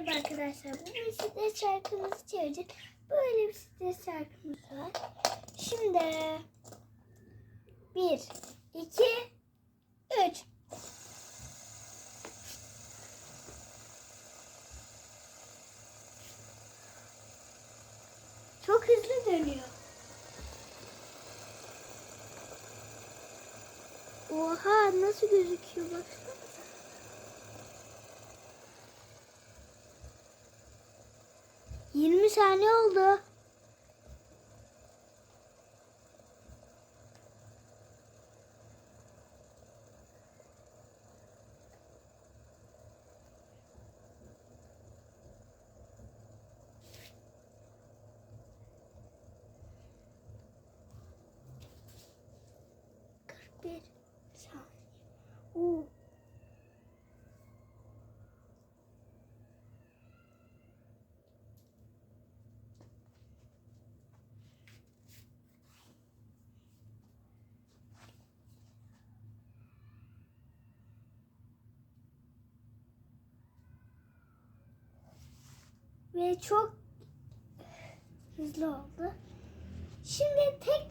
Merhaba arkadaşlar. Bu bir stres şarkımızı çevireceğiz. Böyle bir stres şarkımız var. Şimdi bir, iki, üç. Çok hızlı dönüyor. Oha nasıl gözüküyor baksana. Yirmi saniye oldu. Bir saniye. Oo. Ve çok hızlı oldu. Şimdi deneyelim.